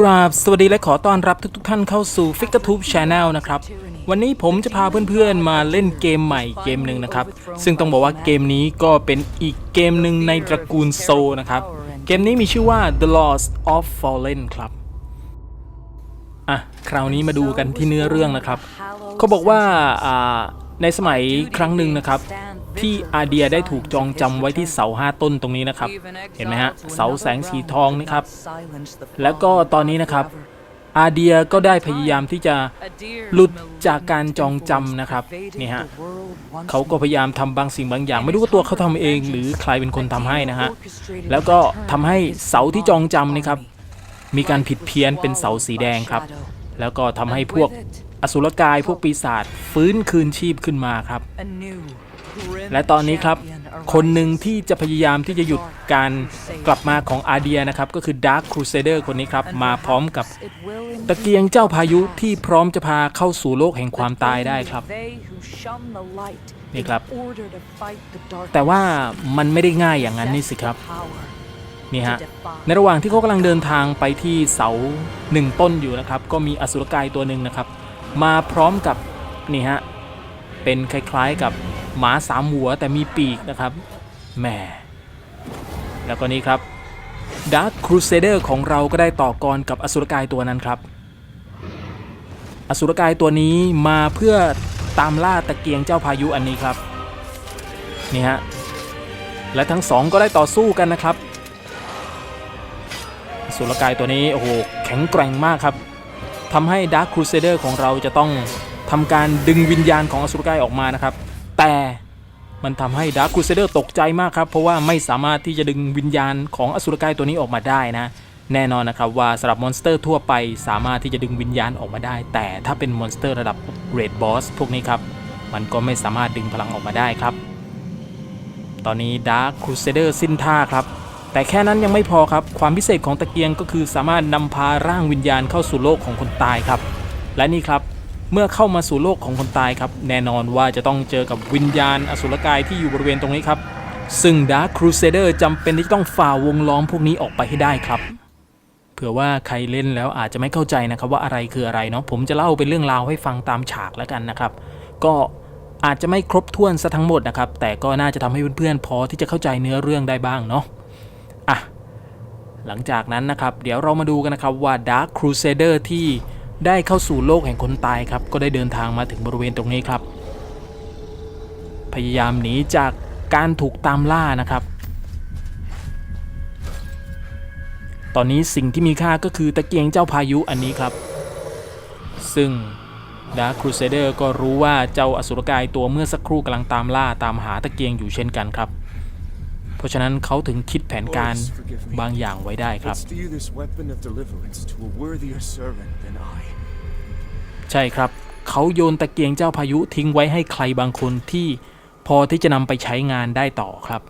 กราบสวัสดีและขอต้อนรับทุกๆท่านเข้าสู่ f i g u r Tube Channel นะครับ วันนี้ผมจะพาเพื่อนๆมาเล่นเกมใหม่เกมหนึ่งนะครับ ซึ่งต้องบอกว่าเกมนี้ก็เป็นอีกเกมหนึ่งในตระกูลโซนะครับ เกมนี้มีชื่อว่า The Lost of Fallen ครับ อะ คราวนี้มาดูกันที่เนื้อเรื่องนะครับ เขาบอกว่าในสมัยครั้งหนึ่งนะครับ ที่อาเดียได้ถูกจองจำไว้ที่เสาห้าต้นตรงนี้นะครับ เห็นไหมฮะเสาแสงสีทองนี่ครับ แล้วก็ตอนนี้นะครับอาเดียก็ได้พยายามที่จะหลุดจากการจองจำนะครับนี่ฮะเขาก็พยายามทำบางสิ่งบางอย่าง ไม่รู้ว่าตัวเขาทำเองหรือใครเป็นคนทำให้นะฮะแล้วก็ทำให้เสาที่จองจำนี่ครับ มีการผิดเพี้ยนเป็นเสาสีแดงครับ แล้วก็ทำให้พวกอสุรกายพวกปีศาจฟื้นคืนชีพขึ้นมาครับ และตอนนี้ครับ คนหนึ่งที่จะพยายามที่จะหยุดการกลับมาของอาเดียนะครับ ก็คือ Dark Crusader คนนี้ครับ มาพร้อมกับตะเกียงเจ้าพายุที่พร้อมจะพาเข้าสู่โลกแห่งความตายได้ครับนี่ครับ แต่ว่ามันไม่ได้ง่ายอย่างนั้นนี่สิครับนี่ฮะในระหว่างที่เขากำลังเดินทางไปที่เสาหนึ่งต้นอยู่นะครับ ก็มีอสุรกายตัวหนึ่งนะครับ มาพร้อมกับนี่ฮะ เป็นคล้ายๆกับหมาสามหัวแต่มีปีกนะครับแหมแล้วก็นี่ครับ Dark Crusader ของเราก็ได้ต่อกรกับอสุรกายตัวนั้นครับ อสุรกายตัวนี้มาเพื่อตามล่าตะเกียงเจ้าพายุอันนี้ครับนี่ฮะและทั้งสองก็ได้ต่อสู้กันนะครับอสุรกายตัวนี้โอ้โหแข็งแกร่งมากครับทำให้ Dark Crusader ของเราจะต้อง ทำการดึงวิญญาณของอสุรกายออกมานะครับ แต่มันทำให้ Dark Crusader ตกใจมากครับ เพราะว่าไม่สามารถที่จะดึงวิญญาณของอสุรกายตัวนี้ออกมาได้นะ แน่นอนนะครับว่าสำหรับมอนสเตอร์ทั่วไปสามารถที่จะดึงวิญญาณออกมาได้ แต่ถ้าเป็นมอนสเตอร์ระดับ Red Boss พวกนี้ครับมันก็ไม่สามารถดึงพลังออกมาได้ครับ ตอนนี้ Dark Crusader สิ้นท่าครับแต่แค่นั้นยังไม่พอครับ ความพิเศษของตะเกียงก็คือสามารถนำพาร่างวิญญาณเข้าสู่โลกของคนตายครับ และนี่ครับ เมื่อเข้ามาสู่โลกของคนตายครับ แน่นอนว่าจะต้องเจอกับวิญญาณอสุรกายที่อยู่บริเวณตรงนี้ครับ ซึ่ง Dark Crusader จำเป็นที่จะต้องฝ่าวงล้อมพวกนี้ออกไปให้ได้ครับเผื่อว่าใครเล่นแล้วอาจจะไม่เข้าใจนะครับว่าอะไรคืออะไรเนาะผมจะเล่าเป็นเรื่องราวให้ฟังตามฉากแล้วกันนะครับ ก็อาจจะไม่ครบถ้วนซะทั้งหมดนะครับ แต่ก็น่าจะทำให้เพื่อนๆพอที่จะเข้าใจเนื้อเรื่องได้บ้างเนาะอะหลังจากนั้นนะครับ เดี๋ยวเรามาดูกันนะครับว่า Dark Crusader ที่ ได้เข้าสู่โลกแห่งคนตายครับ ก็ได้เดินทางมาถึงบริเวณตรงนี้ครับ พยายามหนีจากการถูกตามล่านะครับ ตอนนี้สิ่งที่มีค่าก็คือตะเกียงเจ้าพายุอันนี้ครับ ซึ่ง Dark Crusader ก็รู้ว่าเจ้าอสุรกายตัวเมื่อสักครู่กำลังตามล่าตามหาตะเกียงอยู่เช่นกันครับ เพราะฉะนั้นเขาถึงคิดแผนการบางอย่างไว้ได้ครับ ใช่ครับ เขาโยนตะเกียงเจ้าพายุทิ้งไว้ให้ใครบางคนที่พอที่จะนำไปใช้งานได้ต่อครับ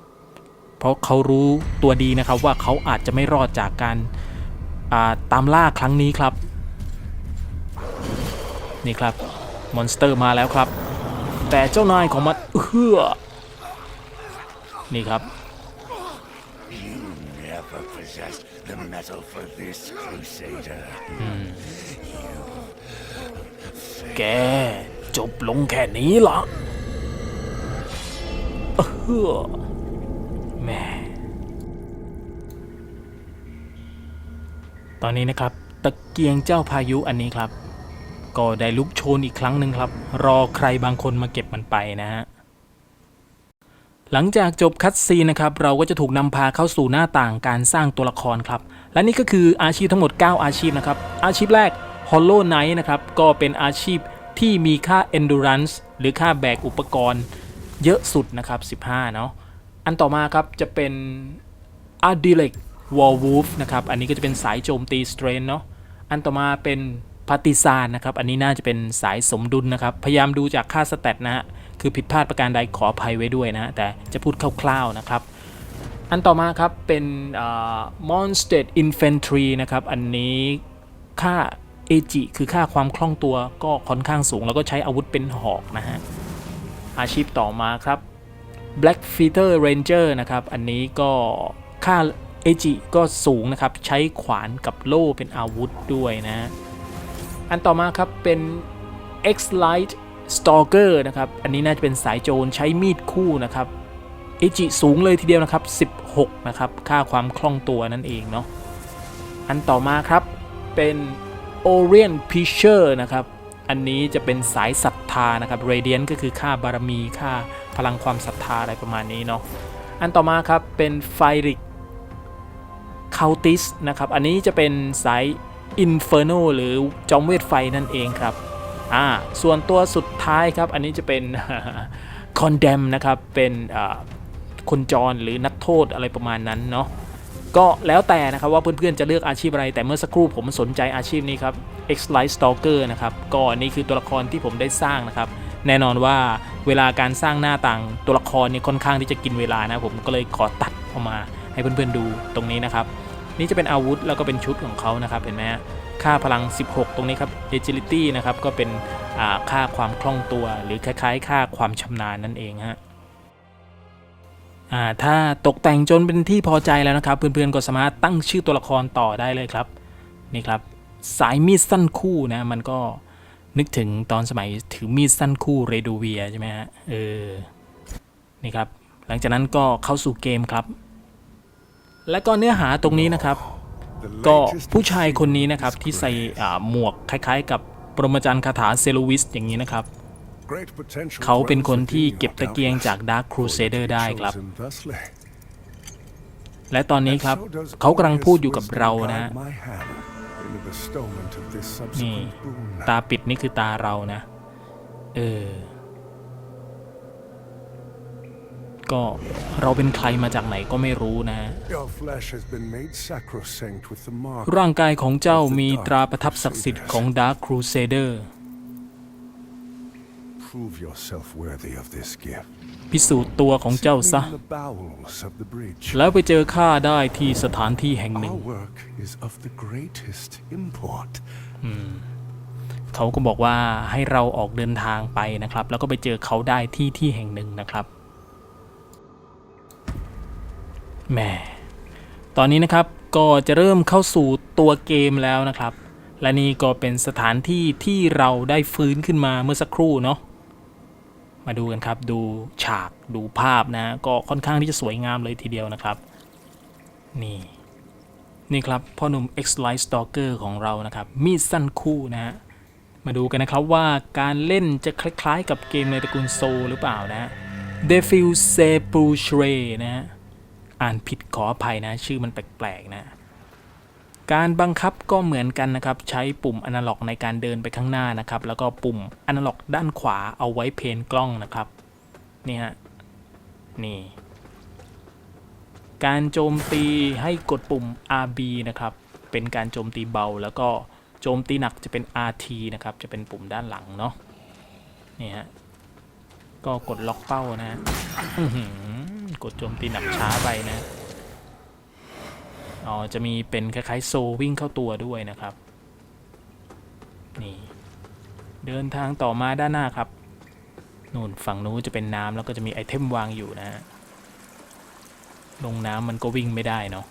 เพราะเขารู้ตัวดีนะครับว่าเขาอาจจะไม่รอดจากการอ่าตามล่าครั้งนี้ครับ นี่ครับมอนสเตอร์มาแล้วครับ แต่เจ้านายของมันเฮือนี่ครับ Never possessed the metal for this crusader. แก จบลงแค่นี้เหรอเอแม่ตอนนี้นะครับตะเกียงเจ้าพายุอันนี้ครับ ก็ได้ลุกโชนอีกครั้งหนึ่งครับ รอใครบางคนมาเก็บมันไปนะฮะหลังจากจบคัตซีนนะครับ เราก็จะถูกนำพาเข้าสู่หน้าต่างการสร้างตัวละครครับ และนี่ก็คืออาชีพทั้งหมด 9 อาชีพนะครับ อาชีพแรก Hollow Knight นะครับก็เป็นอาชีพที่มีค่า endurance หรือค่าแบกอุปกรณ์เยอะสุดนะครับ 15 เนาะอันต่อมาครับจะเป็น a d i l e c Warwolf นะครับอันนี้ก็จะเป็นสายโจมตี Strain เนาะอันต่อมาเป็นพาติซานนะครับ อันนี้น่าจะเป็นสายสมดุลนะครับ พยายามดูจากค่าสแตทนะฮะ คือผิดพลาดประการใดขออภัยไว้ด้วยนะฮะแต่จะพูดคร่าวๆนะครับ อันต่อมาครับเป็นอ่า Monster Infantry นะครับ อันนี้ค่า AG คือค่าความคล่องตัวก็ค่อนข้างสูง แล้วก็ใช้อาวุธเป็นหอกนะฮะ อาชีพต่อมาครับ Black Feather Ranger นะครับ อันนี้ก็ค่าเอจิก็สูงนะครับ ใช้ขวานกับโล่เป็นอาวุธด้วยนะ อันต่อมาครับเป็น X Light Stalker นะครับ อันนี้น่าจะเป็นสายโจรใช้มีดคู่นะครับเอจิสูงเลยทีเดียวนะครับ 16 นะครับ ค่าความคล่องตัวนั่นเองเนาะ อันต่อมาครับเป็น Orient Preacher นะครับ อันนี้จะเป็นสายศรัทธานะครับ Radiant ก็คือค่าบารมีค่าพลังความศรัทธาอะไรประมาณนี้เนาะอันต่อมาครับเป็น f i r i c c u l t i s นะครับ อันนี้จะเป็นสาย Inferno หรือจอมเวทไฟนั่นเองครับอ่าส่วนตัวสุดท้ายครับ อันนี้จะเป็น Condemn นะครับ เป็นคนจรหรือนักโทษอะไรประมาณนั้นเนาะ ก็แล้วแต่นะครับว่าเพื่อนๆจะเลือกอาชีพอะไร แต่เมื่อสักครู่ผมสนใจอาชีพนี้ครับ X Light Stalker นะครับก็นี่คือตัวละครที่ผมได้สร้างนะครับ แน่นอนว่าเวลาการสร้างหน้าต่างตัวละครนี่ค่อนข้างที่จะกินเวลานะผมก็เลยขอตัดออกมาให้เพื่อนๆดูตรงนี้นะครับ นี่จะเป็นอาวุธแล้วก็เป็นชุดของเขานะครับเห็นไหมฮะค่าพลัง 16 ตรงนี้ครับ agility นะครับก็เป็นค่าความคล่องตัว หรือคล้ายๆ ค่าความชำนาญนั่นเองฮะ ถ้าตกแต่งจนเป็นที่พอใจแล้วนะครับ เพื่อนๆก็สามารถตั้งชื่อตัวละครต่อได้เลยครับนี่ครับสายมีดสั้นคู่นะมันก็นึกถึงตอนสมัยถือมีดสั้นคู่เรดูเวียใช่ไหมฮะเออนี่ครับหลังจากนั้นก็เข้าสู่เกมครับ และก็เนื้อหาตรงนี้นะครับ ก็ผู้ชายคนนี้นะครับที่ใส่หมวกคล้ายๆ กับปรมาจารย์คาถาเซโลวิสอย่างนี้นะครับ เขาเป็นคนที่เก็บตะเกียงจาก Dark Crusader ได้ครับ และตอนนี้ครับ เขากำลังพูดอยู่กับเรานะนี่ ตาปิดนี่คือตาเรานะ เออ ก็เราเป็นใครมาจากไหนก็ไม่รู้นะ ร่างกายของเจ้ามีตราประทับศักดิ์สิทธิ์ของ Dark Crusader Prove yourself worthy of this gift. พิสูจน์ตัวของเจ้าซะ In the bowels of the bridge. แล้วไปเจอข้าได้ที่สถานที่แห่งหนึ่ง Our work is of the greatest import. เขาก็บอกว่าให้เราออกเดินทางไปนะครับ แล้วก็ไปเจอเขาได้ที่ที่แห่งหนึ่งนะครับแหมตอนนี้นะครับก็จะเริ่มเข้าสู่ตัวเกมแล้วนะครับ และนี่ก็เป็นสถานที่ที่เราได้ฟื้นขึ้นมาเมื่อสักครู่เนาะ มาดูกันครับ ดูฉากดูภาพนะ ก็ค่อนข้างที่จะสวยงามเลยทีเดียวนะครับ นี่ นี่ครับพ่อหนุ่ม X Light Stalker ของเรานะครับ มีดสั้นคู่นะฮะมาดูกันนะครับว่าการเล่นจะคล้ายๆ กับเกมในตระกูลโซหรือเปล่านะ d e f i l s e p u s h r e นะฮะอ่านผิดขออภัยนะ ชื่อมันแปลกๆนะ การบังคับก็เหมือนกันนะครับ ใช้ปุ่มอนาล็อกในการเดินไปข้างหน้านะครับ แล้วก็ปุ่มอนาล็อกด้านขวาเอาไว้เพนกล้องนะครับ นี่ฮะ นี่ การโจมตีให้กดปุ่ม RB นะครับ เป็นการโจมตีเบา แล้วก็โจมตีหนักจะเป็น RT นะครับ จะเป็นปุ่มด้านหลังเนาะ นี่ฮะ ก็กดล็อกเป้านะฮะกดโจมตีหนักช้าไปนะ อ๋อจะมีเป็นคล้ายๆโซวิ่งเข้าตัวด้วยนะครับ นี่ เดินทางต่อมาด้านหน้าครับนู่นฝั่งนู้นจะเป็นน้ำแล้วก็จะมีไอเทมวางอยู่นะฮะลงน้ำมันก็วิ่งไม่ได้เนาะ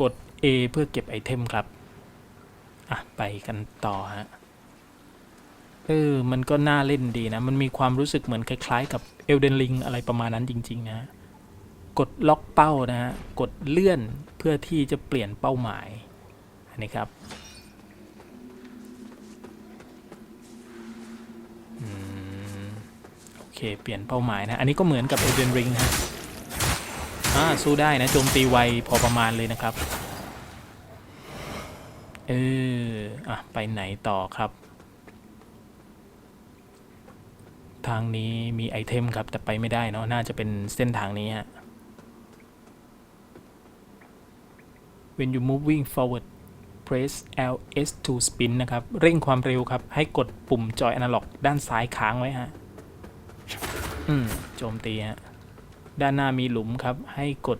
กด A เพื่อเก็บไอเทมครับ อะ ไปกันต่อฮะ เออ มันก็น่าเล่นดีนะ มันมีความรู้สึกเหมือนคล้ายๆกับ Elden Ring อะไรประมาณนั้นจริง ๆ นะ กดล็อกเป้านะฮะ กดเลื่อนเพื่อที่จะเปลี่ยนเป้าหมาย อันนี้ครับอโอเค เปลี่ยนเป้าหมายนะ อันนี้ก็เหมือนกับ Elden Ring ฮะอ่า สู้ได้นะ โจมตีไวพอประมาณเลยนะครับ เออ อะ ไปไหนต่อครับ ทางนี้มีไอเทมครับ แต่ไปไม่ได้เนาะ น่าจะเป็นเส้นทางนี้ฮะ When you moving forward press LS to spin นะครับ เร่งความเร็วครับ ให้กดปุ่มจอยอนาล็อก ด้านซ้ายค้างไว้ฮะ อืม โจมตีฮะ ด้านหน้ามีหลุมครับ ให้กด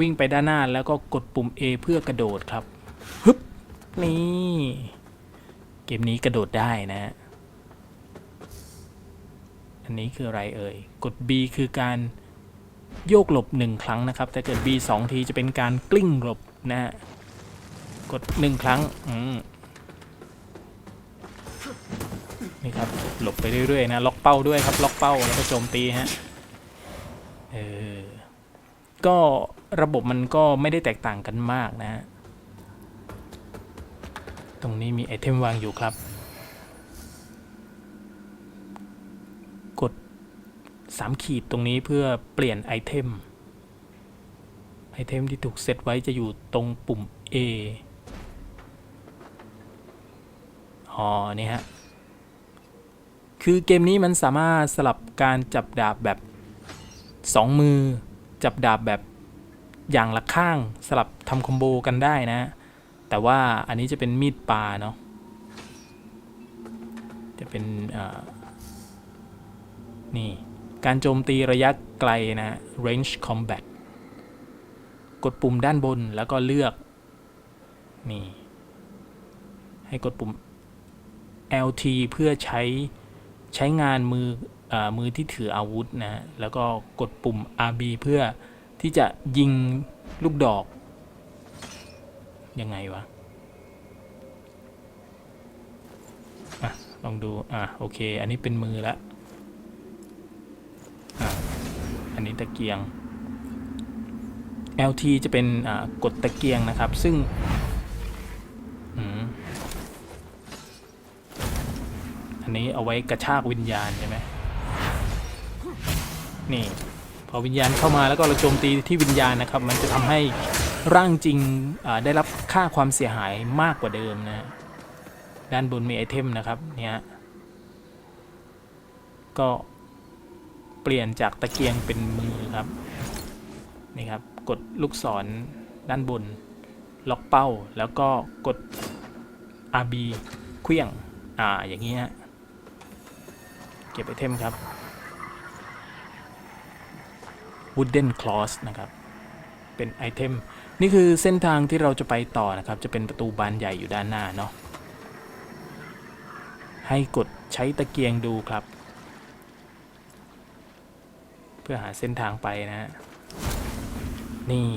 วิ่งไปด้านหน้าแล้วก็กดปุ่ม A เพื่อกระโดดครับ ฮึบ นี่ เกมนี้กระโดดได้นะฮะ อันนี้คืออะไรเอ่ย กด B คือการโยกหลบ 1 ครั้งนะครับ แต่เกิด B 2 ทีจะเป็นการกลิ้งหลบ นะฮะ กด1ครั้ง อืมนี่ครับ หลบไปเรื่อยๆนะ ล็อกเป้าด้วยครับ ล็อกเป้าแล้วก็โจมตีฮะ เออ ก็ระบบมันก็ไม่ได้แตกต่างกันมากนะฮะ ตรงนี้มีไอเทมวางอยู่ครับ กด 3 ขีดตรงนี้เพื่อเปลี่ยนไอเทม ไอเทมที่ถูกเซตไว้จะอยู่ตรงปุ่ม A อ๋อ นี่ฮะ คือเกมนี้มันสามารถสลับการจับดาบแบบ 2 มือ จับดาบแบบอย่างละข้างสลับทำคอมโบกันได้นะ แต่ว่าอันนี้จะเป็นมีดปลาเนาะ จะเป็นนี่ การโจมตีระยะไกลนะ range combat กดปุ่มด้านบนแล้วก็เลือกนี่ให้กดปุ่ม LT เพื่อใช้ใช้งานมืออามือที่ถืออาวุธนะแล้วก็กดปุ่ม RB เพื่อที่จะยิงลูกดอก ยังไงวะอะลองดู อะโอเค อันนี้เป็นมือล้วอะอันนี้ตะเกียง LT จะเป็นกดตะเกียงนะครับ ซึ่งอันนี้เอาไว้กระชากวิญญาณใช่ไหมนี่พอวิญญาณเข้ามาแล้วก็เราโจมตีที่วิญญาณนะครับ มันจะทำให้ร่างจริงได้รับค่าความเสียหายมากกว่าเดิมนะด้านบนมีไอเทมนะครับเนี่ยก็เปลี่ยนจากตะเกียงเป็นมือครับ นี่ครับกดลูกศรด้านบน ล็อกเป้าแล้วก็กด RB เคลื่องอ่าอย่างนี้ฮะเก็บไอเทมครับ Wooden Cross นะครับ เป็นไอเทม นี่คือเส้นทางที่เราจะไปต่อนะครับ จะเป็นประตูบานใหญ่อยู่ด้านหน้าเนาะให้กดใช้ตะเกียงดูครับ เพื่อหาเส้นทางไปนะฮะ นี่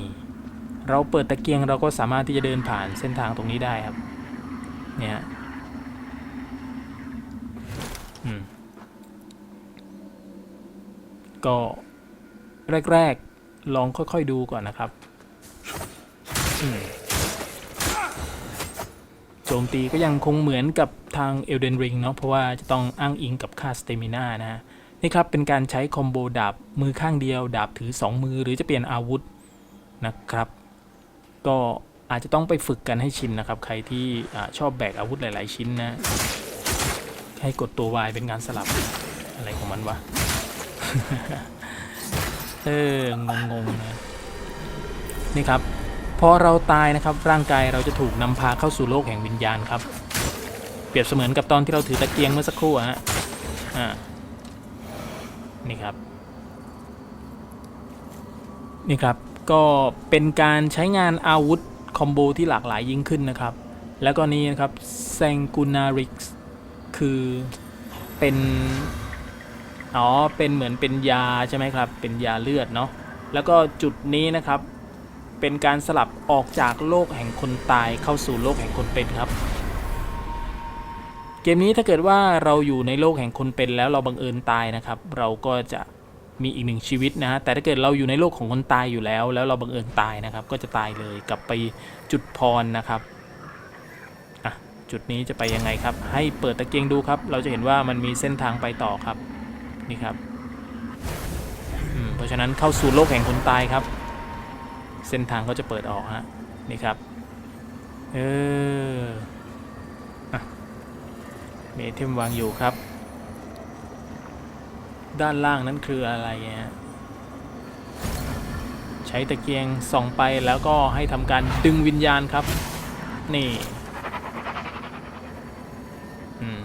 เราเปิดตะเกียงเราก็สามารถที่จะเดินผ่านเส้นทางตรงนี้ได้ครับ เนี่ยอืมก็แรก ๆ ลองค่อย ๆ ดูก่อนนะครับโจมตีก็ยังคงเหมือนกับทาง Elden Ring เนาะเพราะว่าจะต้องอ้างอิงกับค่าสเตมินานะฮะนี่ครับเป็นการใช้คอมโบดาบมือข้างเดียว ดาบถือ 2 มือ หรือจะเปลี่ยนอาวุธ นะครับ ก็อาจจะต้องไปฝึกกันให้ชินนะครับ ใครที่อชอบแบกอาวุธหลาย ๆ ชิ้นนะ ให้กดตัว Y เป็นการสลับอะไรของมันวะ เอองงๆนะนี่ครับพอเราตายนะครับร่างกายเราจะถูกนำพาเข้าสู่โลกแห่งวิญญาณครับ เปรียบเสมือนกับตอนที่เราถือตะเกียงเมื่อสักครู่ฮะอ่านี่ครับ นี่ครับ ก็เป็นการใช้งานอาวุธคอมโบที่หลากหลายยิ่งขึ้นนะครับ แล้วก็นี้นะครับแซงกูนาริกคือเป็น อ๋อ เป็นเหมือนเป็นยาใช่ไหมครับ เป็นยาเลือดเนาะ แล้วก็จุดนี้นะครับ เป็นการสลับออกจากโลกแห่งคนตายเข้าสู่โลกแห่งคนเป็นครับ เกมนี้ถ้าเกิดว่าเราอยู่ในโลกแห่งคนเป็นแล้วเราบังเอิญตายนะครับ เราก็จะ มีอีกหนึ่งชีวิตนะฮะแต่ถ้าเกิดเราอยู่ในโลกของคนตายอยู่แล้ว แล้วเราบังเอิญตายนะครับ ก็จะตายเลยกลับไปจุดพรนะครับอะจุดนี้จะไปยังไงครับ ให้เปิดตะเกียงดูครับ เราจะเห็นว่ามันมีเส้นทางไปต่อครับนี่ครับเพราะฉะนั้นเข้าสู่โลกแห่งคนตายครับ เส้นทางก็จะเปิดออกฮะนี่ครับเอออะมีไอเทมวางอยู่ครับ ด้านล่างนั้นคืออะไรฮะใช้ตะเกียงส่องไปแล้วก็ให้ทำการดึงวิญญาณครับ นี่อืม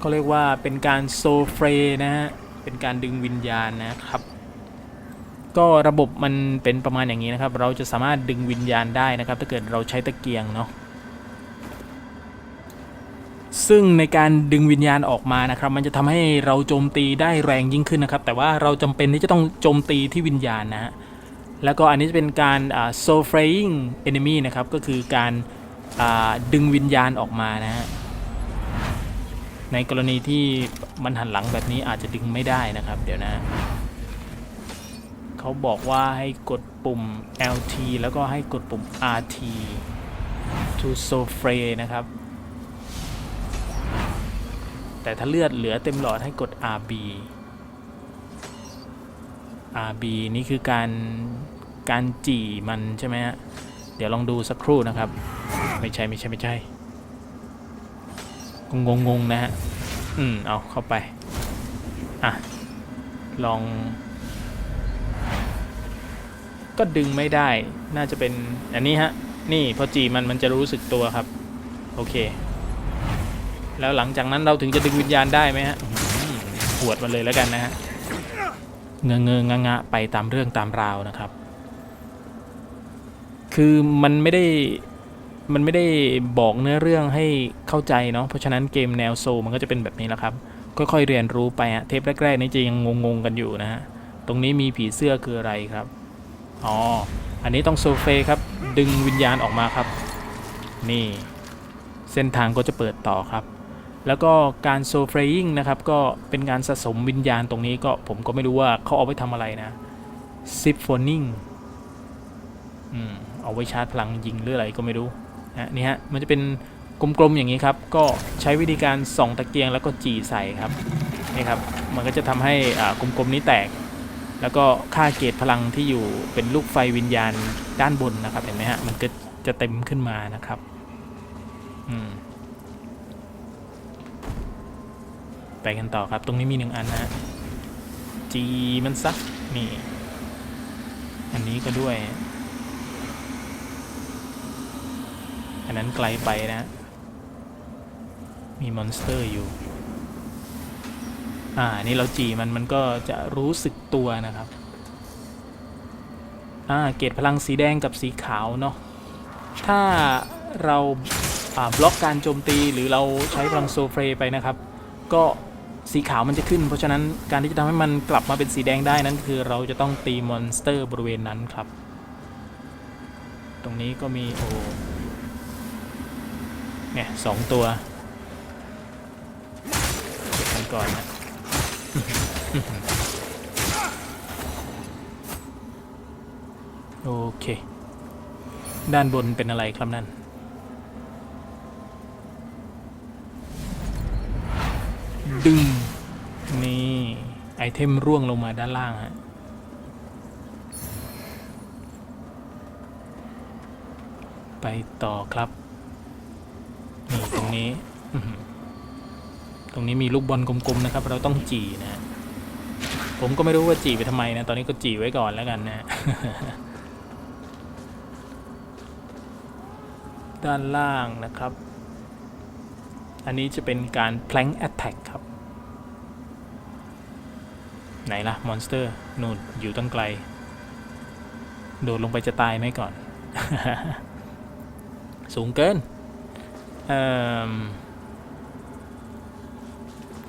ก็เรียกว่าเป็นการโซเฟรนะฮะ เป็นการดึงวิญญาณนะครับ ก็ระบบมันเป็นประมาณอย่างนี้นะครับ เราจะสามารถดึงวิญญาณได้นะครับ ถ้าเกิดเราใช้ตะเกียงเนาะ ซึ่งในการดึงวิญญาณออกมานะครับ มันจะทำให้เราโจมตีได้แรงยิ่งขึ้นนะครับ แต่ว่าเราจำเป็นที่จะต้องโจมตีที่วิญญาณนะฮะแล้วก็อันนี้จะเป็นการ soul fraying enemy นะครับ ก็คือการดึงวิญญาณออกมานะฮะในกรณีที่มันหันหลังแบบนี้อาจจะดึงไม่ได้นะครับ เดี๋ยวนะเขาบอกว่าให้กดปุ่ม LT แล้วก็ให้กดปุ่ม RT to so fray นะครับ แต่ถ้าเลือดเหลือเต็มหลอดให้กด RB RB นี่คือการการจี่มันใช่ไหมฮะ เดี๋ยวลองดูสักครู่นะครับ ไม่ใช่ไม่ใช่ไม่ใช่ งงงๆนะฮะ อืม เอาเข้าไป อะ ลอง ก็ดึงไม่ได้ น่าจะเป็น อันนี้ฮะ นี่พอจีมันมันจะรู้สึกตัวครับ โอเค แล้วหลังจากนั้นเราถึงจะดึงวิญญาณได้ไหมฮะอื้อหือหวดมันเลยแล้วกันนะฮะเงงเงงงะไปตามเรื่องตามราวนะครับ คือมันไม่ได้มันไม่ได้บอกเนื้อเรื่องให้เข้าใจเนาะเพราะฉะนั้นเกมแนวโซมันก็จะเป็นแบบนี้แหละครับ ค่อยๆเรียนรู้ไปฮะเทปแรกๆนี่จะยังงงๆกันอยู่นะฮะตรงนี้มีผีเสื้อคืออะไรครับอ๋ออันนี้ต้องโซเฟครับ ดึงวิญญาณออกมาครับ นี่ เส้นทางก็จะเปิดต่อครับ แล้วก็การโซเฟร i ิ g นะครับก็เป็นการสะสมวิญญาณตรงนี้ก็ผมก็ไม่รู้ว่าเขาเอาไว้ทำอะไรนะซิฟโฟนิงอืมเอาไว้ชาร์จพลังยิงหรืออะไรก็ไม่รู้นะนี่ฮะมันจะเป็นกลมๆอย่างนี้ครับ ก็ใช้วิธีการส่องตะเกียงแล้วก็จี่ใส่ครับนี่ครับมันก็จะทำให้อ่ากลมๆนี้แตก แล้วก็ค่าเกรดพลังที่อยู่เป็นลูกไฟวิญญาณด้านบนนะครับเห็นไหมฮะมันก็จะเต็มขึ้นมานะครับอืม ไปกันต่อครับ ตรงนี้มีหนึ่งอันนะจีมันซักนี่อันนี้ก็ด้วย อันนั้นไกลไปนะ มีมอนสเตอร์อยู่ อ่า นี่เราจีมันมันก็จะรู้สึกตัวนะครับ อ่า เกรดพลังสีแดงกับสีขาวเนาะ ถ้าเราบล็อกการโจมตีหรือเราใช้พลังโซเฟรไปนะครับ ก็ สีขาวมันจะขึ้น เพราะฉะนั้นการที่จะทำให้มันกลับมาเป็นสีแดงได้นั้น คือเราจะต้องตีมอนสเตอร์บริเวณนั้นครับ ตรงนี้ก็มีโอ้เนี่ยสองตัวเก็บกันก่อนนะโอเค ด้านบนเป็นอะไรครับนั่นดึง เทมร่วงลงมาด้านล่างฮะไปต่อครับนี่ตรงนี้ ตรงนี้มีลูกบอลกลมๆนะครับ เราต้องจีนะฮะผมก็ไม่รู้ว่าจีไปทำไมนะ ตอนนี้ก็จีไว้ก่อนแล้วกันนะ ด้านล่างนะครับ อันนี้จะเป็นการ plank attack ครับ ไหนล่ะ มอนสเตอร์นู่นอยู่ตั้งไกล โดดลงไปจะตายไหมก่อน สูงเกินเอ่ม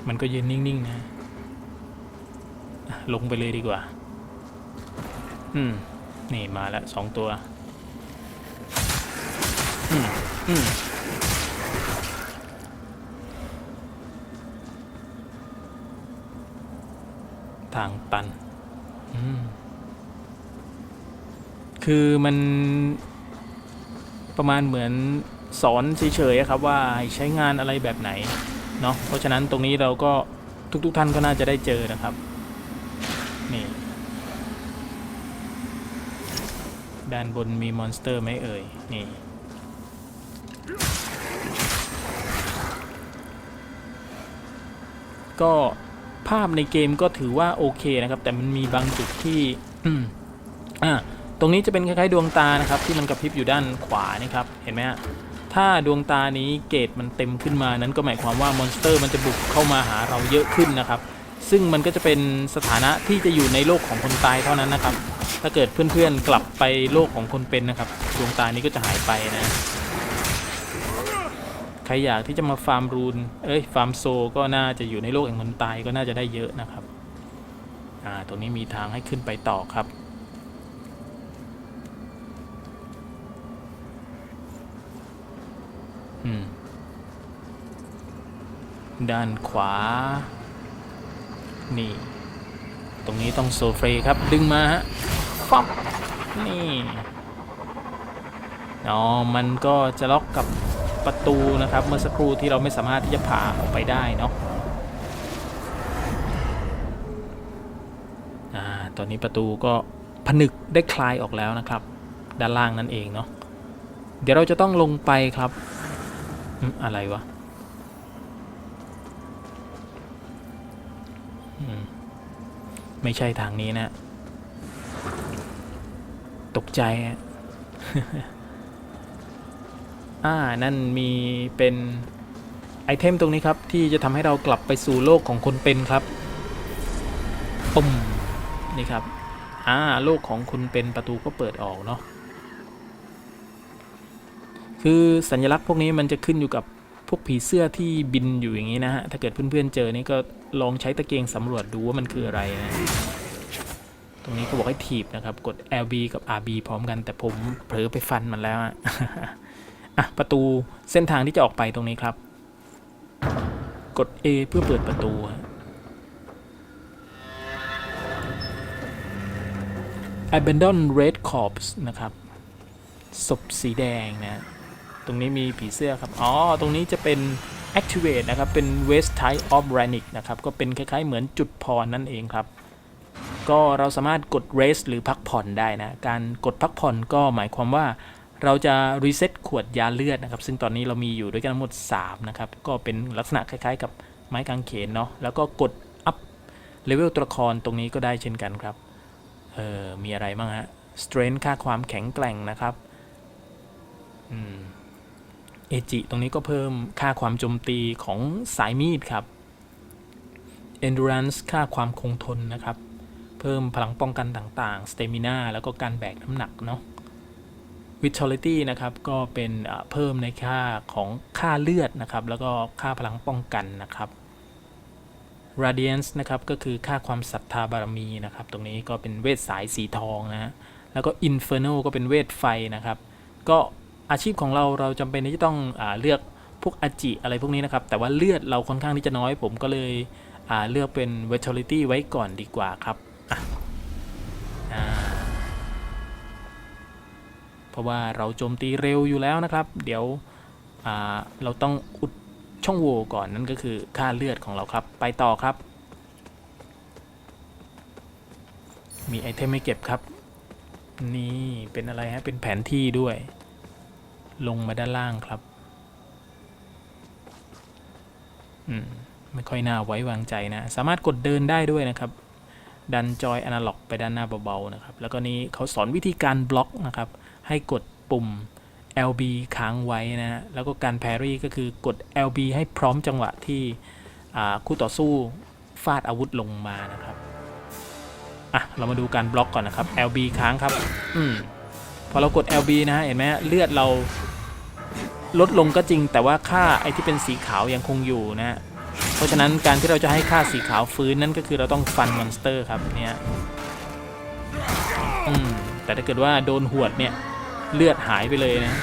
มันก็ยืนนิ่ง ๆนะอะลงไปเลยดีกว่า อืม นี่มาแล้วสองตัว อืม อืม ทางตัน คือมันประมาณเหมือนสอนเฉยๆครับว่าให้ใช้งานอะไรแบบไหนเนาะ เพราะฉะนั้นตรงนี้เราก็ทุก ๆ ท่านก็น่าจะได้เจอนะครับ นี่ ด้านบนมีมอนสเตอร์ไหมเอ่ย นี่ก็ ภาพในเกมก็ถือว่าโอเคนะครับ แต่มันมีบางจุดที่อ่าตรงนี้จะเป็นคล้ายๆดวงตานะครับ ที่มันกระพริบอยู่ด้านขวานี่ครับเห็นไหมฮะถ้าดวงตานี้เกรดมันเต็มขึ้นมานั้นก็หมายความว่ามอนสเตอร์มันจะบุกเข้ามาหาเราเยอะขึ้นนะครับซึ่งมันก็จะเป็นสถานะที่จะอยู่ในโลกของคนตายเท่านั้นนะครับ ถ้าเกิดเพื่อนๆกลับไปโลกของคนเป็นนะครับ ดวงตานี้ก็จะหายไปนะ ใครอยากที่จะมาฟาร์มรูน เอ้ยฟาร์มโซ ก็น่าจะอยู่ในโลกแห่งคนตายก็น่าจะได้เยอะนะครับ อ่า ตรงนี้มีทางให้ขึ้นไปต่อครับ อืม ด้านขวา นี่ ตรงนี้ต้องโซเฟรครับ ดึงมาฮะฟับนี่อ๋อมันก็จะล็อกกับ ประตูนะครับ เมื่อสักครู่ที่เราไม่สามารถที่จะผ่าออกไปได้เนาะอ่าตอนนี้ประตูก็ผนึกได้คลายออกแล้วนะครับ ด้านล่างนั่นเองเนาะเดี๋ยวเราจะต้องลงไปครับอะไรวะไม่ใช่ทางนี้นะ ตกใจอะ อ่า นั่นมีเป็นไอเทมตรงนี้ครับ ที่จะทำให้เรากลับไปสู่โลกของคนเป็นครับปุ่มนี่ครับ อ่า โลกของคนเป็นประตูก็เปิดออกเนาะ คือสัญลักษณ์พวกนี้มันจะขึ้นอยู่กับพวกผีเสื้อที่บินอยู่อย่างนี้นะฮะ ถ้าเกิดเพื่อนๆเจอนี่ก็ลองใช้ตะเกียงสำรวจดูว่ามันคืออะไรนะ ตรงนี้ก็บอกให้ถีบนะครับ กด LB กับ RB พร้อมกัน แต่ผมเผลอไปฟันมันแล้วอะ อะประตูเส้นทางที่จะออกไปตรงนี้ครับ กด A เพื่อเปิดประตูฮะ Abandon Red Corpse นะครับศพสีแดงนะ ตรงนี้มีผีเสื้อครับ อ๋อ ตรงนี้จะเป็น Activate นะครับ เป็น West Type of Ranic นะครับ ก็เป็นคล้ายๆเหมือนจุดพรนั่นเองครับ ก็เราสามารถกด rest หรือพักผ่อนได้นะ การกดพักผ่อนก็หมายความว่า เราจะ reset ขวดยาเลือดนะครับ ซึ่งตอนนี้เรามีอยู่ด้วยกันทั้งหมด 3 นะครับ ก็เป็นลักษณะคล้ายๆ กับไม้กางเขนเนาะแล้วก็กด up level ตัวละครตรงนี้ก็ได้เช่นกันครับ เออมีอะไรบ้างฮะ strength ค่าความแข็งแกร่งนะครับอืมเอจิตรงนี้ก็เพิ่มค่าความโจมตีของสายมีดครับ endurance ค่าความคงทนนะครับ เพิ่มพลังป้องกันต่างๆ stamina แล้วก็การแบกน้ำหนักเนาะ vitality นะครับก็เป็นเพิ่มในค่าของค่าเลือดนะครับ แล้วก็ค่าพลังป้องกันนะครับ radiance นะครับก็คือค่าความศรัทธาบารมีนะครับ ตรงนี้ก็เป็นเวทสายสีทองนะแล้วก็ inferno ก็เป็นเวทไฟนะครับ ก็อาชีพของเราเราจำเป็นที่จะต้องอเลือกพวกอาจิอะไรพวกนี้นะครับ แต่ว่าเลือดเราค่อนข้างที่จะน้อยผมก็เลยเลือกเป็น vitality ไว้ก่อนดีกว่าครับ ราะว่าเราโจมตีเร็วอยู่แล้วนะครับ เดี๋ยวเราต้องอุดช่องโหว่ก่อนนั่นก็คือค่าเลือดของเราครับ ไปต่อครับ มีไอเทมให้เก็บครับ นี่เป็นอะไรฮะ เป็นแผนที่ด้วย ลงมาด้านล่างครับอืมไม่ค่อยน่าไว้วางใจนะ สามารถกดเดินได้ด้วยนะครับ ดันจอยอนาล็อกไปด้านหน้าเบาๆนะครับ แล้วก็นี้เขาสอนวิธีการบล็อกนะครับ ให้กดปุ่ม LB ค้างไว้นะฮะแล้วก็การแพรี่ก็คือกด LB ให้พร้อมจังหวะที่คู่ต่อสู้ฟาดอาวุธลงมานะครับอะเรามาดูการบล็อกก่อนนะครับ LB ค้างครับอืมพอเรากด LB นะฮะเห็นไหมเลือดเราลดลงก็จริง แต่ว่าค่าไอที่เป็นสีขาวยังคงอยู่นะฮะเพราะฉะนั้นการที่เราจะให้ค่าสีขาวฟื้นนั่นก็คือเราต้องฟันมอนสเตอร์ครับเนี่ยอืมแต่ถ้าเกิดว่าโดนหวดเนี่ย เลือดหายไปเลยนะ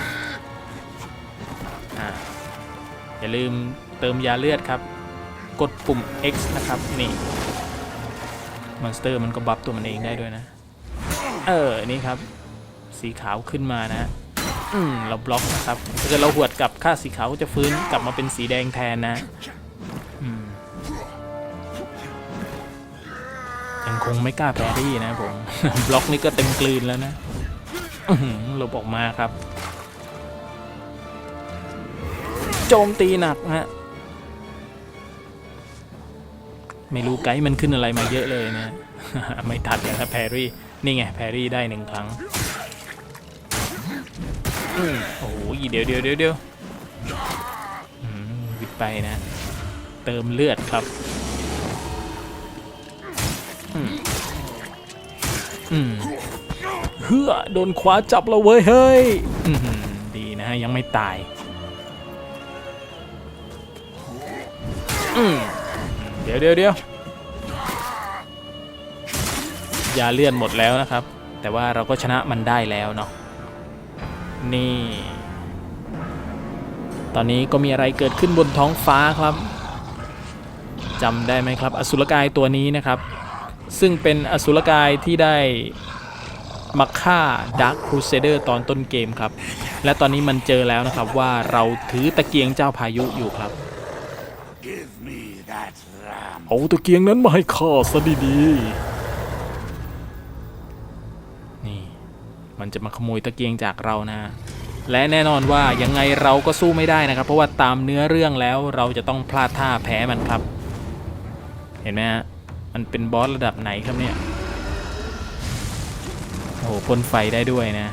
อ่าอย่าลืมเติมยาเลือดครับ กดปุ่ม X นะครับ นี่มอนสเตอร์มันก็บัฟตัวมันเองได้ด้วยนะ เออ นี่ครับ สีขาวขึ้นมานะอืมเราบล็อกนะครับ ถ้าเกิดเราหวดกลับค่าสีขาวก็จะฟื้นกลับมาเป็นสีแดงแทนนะอืมยังคงไม่กล้าแพรี่นะผม บล็อกนี่ก็เต็มกลืนแล้วนะ หลบออกมาครับ โจมตีหนักฮะ ไม่รู้ไกด์มันขึ้นอะไรมาเยอะเลยนะ ไม่ทันแล้วครับแพรรี่ นี่ไงแพรรี่ได้หนึ่งครั้งโอ้โหเดี๋ยวเดี๋ยวเดี๋ยวเดี๋ยววิดไปนะ เติมเลือดครับอืมอืม เฮือโดนคว้าจับเราเว้ยเฮ้ยดีนะฮะยังไม่ตายเดี๋ยวเดี๋ยวเดี๋ยวยาเลื่อนหมดแล้วนะครับ แต่ว่าเราก็ชนะมันได้แล้วเนาะนี่ ตอนนี้ก็มีอะไรเกิดขึ้นบนท้องฟ้าครับจำได้ไหมครับ อสุรกายตัวนี้นะครับ ซึ่งเป็นอสุรกายที่ได้ มาฆ่า Dark Crusader ตอนต้นเกมครับ และตอนนี้มันเจอแล้วนะครับว่าเราถือตะเกียงเจ้าพายุอยู่ครับ Give me that lamp. เอาตะเกียงนั้นมาให้ข้าซะดีๆ นี่ มันจะมาขโมยตะเกียงจากเรานะ และแน่นอนว่ายังไงเราก็สู้ไม่ได้นะครับ เพราะว่าตามเนื้อเรื่องแล้วเราจะต้องพลาดท่าแพ้มันครับ เห็นไหมฮะ มันเป็นบอสระดับไหนครับเนี่ย โอ้โหพ่นไฟได้ด้วยนะ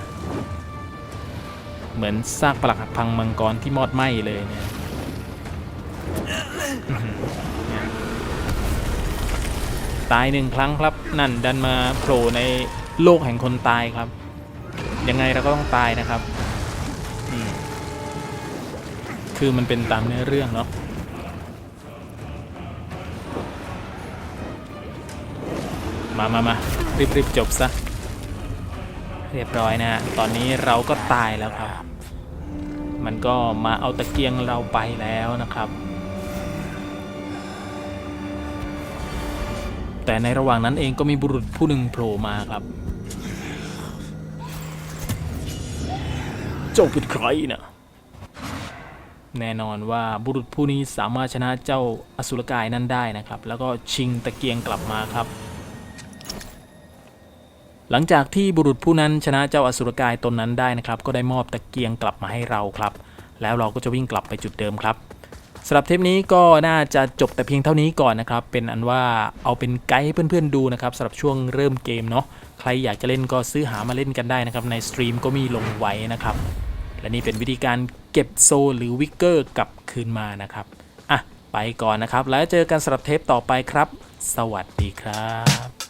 เหมือนซากปลักหักพังมังกรที่มอดไหม้เลยเนี่ยตายหนึ่งครั้งครับ นั่นดันมาโผล่ในโลกแห่งคนตายครับ ยังไงเราก็ต้องตายนะครับ คือมันเป็นตามเนื้อเรื่องเนาะมามามารีบรีบจบซะ เรียบร้อยนะฮะตอนนี้เราก็ตายแล้วครับ มันก็มาเอาตะเกียงเราไปแล้วนะครับ แต่ในระหว่างนั้นเองก็มีบุรุษผู้หนึ่งโผล่มาครับ เจ้าเป็นใครนะแน่นอนว่าบุรุษผู้นี้สามารถชนะเจ้าอสุรกายนั้นได้นะครับ แล้วก็ชิงตะเกียงกลับมาครับ หลังจากที่บุรุษผู้นั้นชนะเจ้าอสุรกายตนนั้นได้นะครับ ก็ได้มอบตะเกียงกลับมาให้เราครับ แล้วเราก็จะวิ่งกลับไปจุดเดิมครับสำหรับเทปนี้ก็น่าจะจบแต่เพียงเท่านี้ก่อนนะครับ เป็นอันว่าเอาเป็นไกด์ให้เพื่อนๆดูนะครับสำหรับช่วงเริ่มเกมเนาะใครอยากจะเล่นก็ซื้อหามาเล่นกันได้นะครับ ในสตรีมก็มีลงไว้นะครับ และนี่เป็นวิธีการเก็บโซลหรือวิกเกอร์กลับคืนมานะครับอะไปก่อนนะครับ แล้วเจอกันสำหรับเทปต่อไปครับ สวัสดีครับ